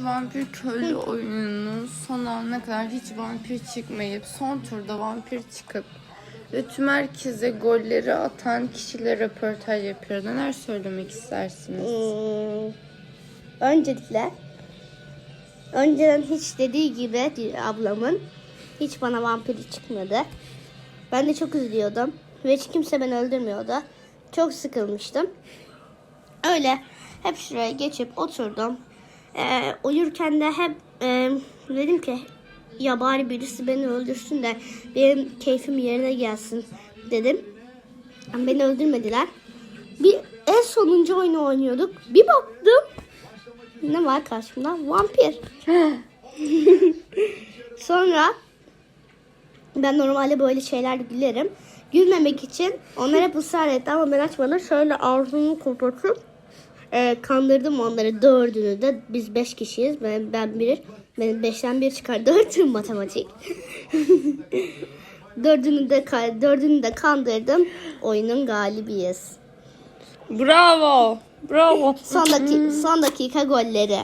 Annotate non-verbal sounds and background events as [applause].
Vampir köylü oyununun son anına kadar hiç vampir çıkmayıp son turda vampir çıkıp ve tüm herkese golleri atan kişiyle röportaj yapıyor. Neler söylemek istersiniz? Hmm, öncelikle önceden hiç dediği gibi ablamın hiç bana vampiri çıkmadı. Ben de çok üzülüyordum ve hiç kimse beni öldürmüyordu. Çok sıkılmıştım. Öyle hep şuraya geçip oturdum. Ee, uyurken de hep e, dedim ki ya bari birisi beni öldürsün de benim keyfim yerine gelsin dedim. Ama Beni öldürmediler. Bir en sonuncu oyunu oynuyorduk. Bir baktım. Ne var karşımda? Vampir. [laughs] Sonra ben normalde böyle şeyler gülerim. Gülmemek için onlar hep ısrar etti ama ben açmadım. Şöyle ağzımı kapatıp e, kandırdım onları dördünü de. Biz beş kişiyiz. Ben, ben bir. Benim beşten bir çıkar. [laughs] Dört matematik. [laughs] dördünü de dördünü de kandırdım. Oyunun galibiyiz. Bravo! Bravo! Son dakika, son dakika golleri.